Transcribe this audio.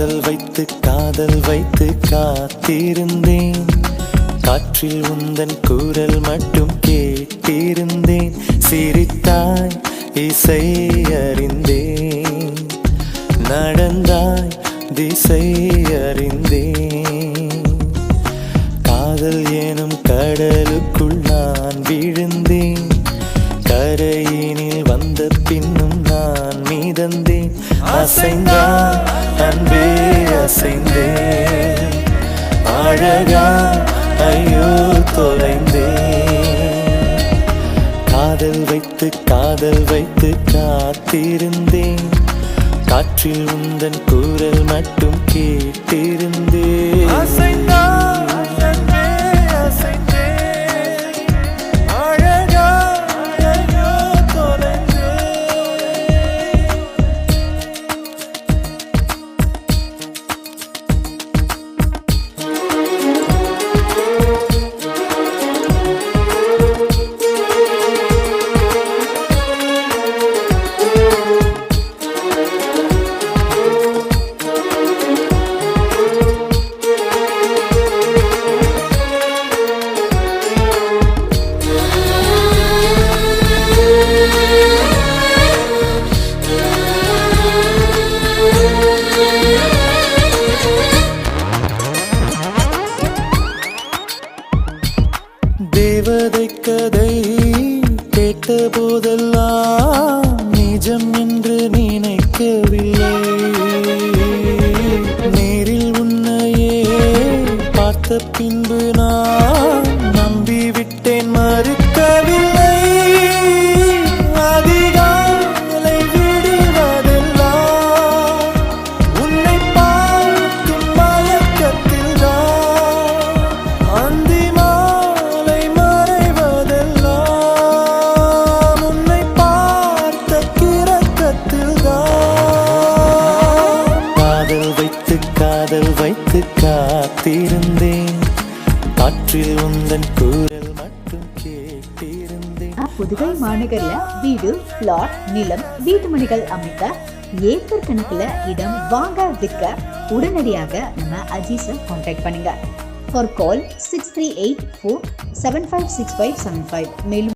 காதல் வைத்து காத்திருந்தேன். காற்றில் உந்தன் குரல் மட்டும் கேட்டிருந்தேன். சிரித்தாய் இசை அறிந்தேன். நடந்தாய் திசை அறிந்தேன். காதல் எனும் கடலுக்குள் நான் விழுந்தேன். கரையினில் வந்த பின்னும் நான் மீதந்தேன். அசைந்தான் அன்பே அசைந்தேன் அழகா ஐயோ தொலைந்தேன் காதல் வைத்து காதல் வைத்து காத்திருந்தேன். காற்றில் உந்தன் குரல் மட்டும் கேட்டிருந்தேன். தேவதை கதை கேட்ட போதெல்லாம் நிஜம் என்று நினைக்கவில்லை. நேரில் உன்னையே பார்த்த பின்பு நான் காதல் வைத்து காத்திருந்தேன். காற்றில் உந்தன் கூறல் மட்டும் கேட்டிருந்தேன். புதுகை மாநகர்ல வீடு பிளாட் நிலம் வீட்டுமனைகள் அமைக்க ஏக்கர் கணக்குல இடம் வாங்க விற்க உடனடியாக நம்ம அஜீஸை காண்டாக்ட் பண்ணுங்க. For call six three eight four seven five six five seven five மேலும்